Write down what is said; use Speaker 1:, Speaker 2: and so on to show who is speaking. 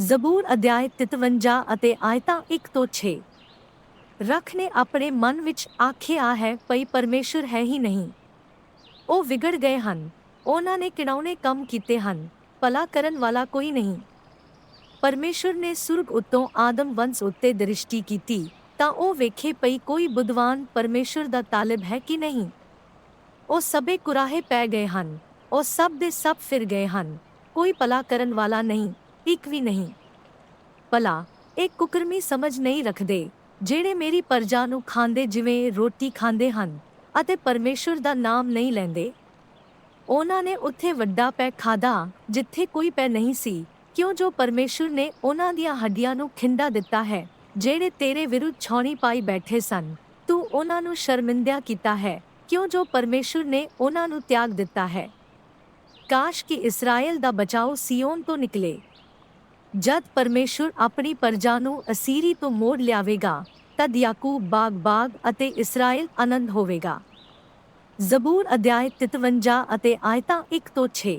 Speaker 1: ਜ਼ਬੂਰ ਅਧਿਆਇ 53 ਅਤੇ ਆਇਤਾਂ 1 ਤੋਂ 6 ਰਖ ਨੇ ਆਪਣੇ ਮਨ ਵਿੱਚ ਆਖਿਆ ਹੈ, ਭਈ ਪਰਮੇਸ਼ਰ ਹੈ ਹੀ ਨਹੀਂ। ਉਹ ਵਿਗੜ ਗਏ ਹਨ। ਉਹਨਾਂ ਨੇ ਕਿਣਾਉਣੇ ਕੰਮ ਕੀਤੇ ਹਨ। ਭਲਾ ਕਰਨ ਵਾਲਾ ਕੋਈ ਨਹੀਂ। ਪਰਮੇਸ਼ਰ ਨੇ ਸੁਰਗ ਉੱਤੋਂ ਆਦਮ ਵੰਸ ਉੱਤੇ ਦ੍ਰਿਸ਼ਟੀ ਕੀਤੀ, ਤਾਂ ਉਹ ਵੇਖੇ ਪਈ ਕੋਈ ਬੁੱਧਵਾਨ ਪਰਮੇਸ਼ਰ ਦਾ ਤਾਲਿਬ ਹੈ ਕਿ ਨਹੀਂ। ਉਹ ਸਭੇ ਕੁਰਾਹੇ ਪੈ ਗਏ ਹਨ। ਉਹ ਸਭ ਦੇ ਸਭ ਫਿਰ ਗਏ ਹਨ। ਕੋਈ ਭਲਾ ਕਰਨ ਵਾਲਾ ਨਹੀਂ। ਇੱਕ ਵੀ ਨਹੀਂ। ਭਲਾ, ਇਹ ਕੁਕਰਮੀ ਸਮਝ ਨਹੀਂ ਰੱਖਦੇ, ਜਿਹੜੇ ਮੇਰੀ ਪਰਜਾ ਨੂੰ ਖਾਂਦੇ ਜਿਵੇਂ ਰੋਟੀ ਖਾਂਦੇ ਹਨ ਅਤੇ ਪਰਮੇਸ਼ਰ ਦਾ ਨਾਮ ਨਹੀਂ ਲੈਂਦੇ। ਉਹਨਾਂ ਨੇ ਉੱਥੇ ਵੱਡਾ ਪੈ ਖਾਦਾ ਜਿੱਥੇ ਕੋਈ ਪੈ ਨਹੀਂ ਸੀ, ਕਿਉਂ ਜੋ ਪਰਮੇਸ਼ਰ ਨੇ ਉਹਨਾਂ ਦੀਆਂ ਹੱਡੀਆਂ ਨੂੰ ਖਿੰਡਾ ਦਿੱਤਾ ਹੈ, ਜਿਹੜੇ ਤੇਰੇ ਵਿਰੁੱਧ ਛਾਉਣੀ ਪਾਈ ਬੈਠੇ ਸਨ। ਤੂੰ ਉਹਨਾਂ ਨੂੰ ਸ਼ਰਮਿੰਦਿਆ ਕੀਤਾ ਹੈ, ਕਿਉਂ ਜੋ ਪਰਮੇਸ਼ਰ ਨੇ ਉਹਨਾਂ ਨੂੰ ਤਿਆਗ ਦਿੱਤਾ ਹੈ। ਕਾਸ਼ ਕਿ ਇਸਰਾਇਲ ਦਾ ਬਚਾਓ ਸੀਓਨ ਤੋਂ ਨਿਕਲੇ। ਜਦ ਪਰਮੇਸ਼ੁਰ ਆਪਣੀ ਪਰਜਾ ਨੂੰ ਅਸੀਰੀ ਤੋਂ ਮੋੜ ਲਿਆਵੇਗਾ, ਤਦ ਯਾਕੂਬ ਬਾਗ-ਬਾਗ ਅਤੇ ਇਸਰਾਇਲ ਆਨੰਦ ਹੋਵੇਗਾ। ਜ਼ਬੂਰ ਅਧਿਆਇ 53 ਅਤੇ ਆਇਤਾਂ 1 ਤੋਂ 6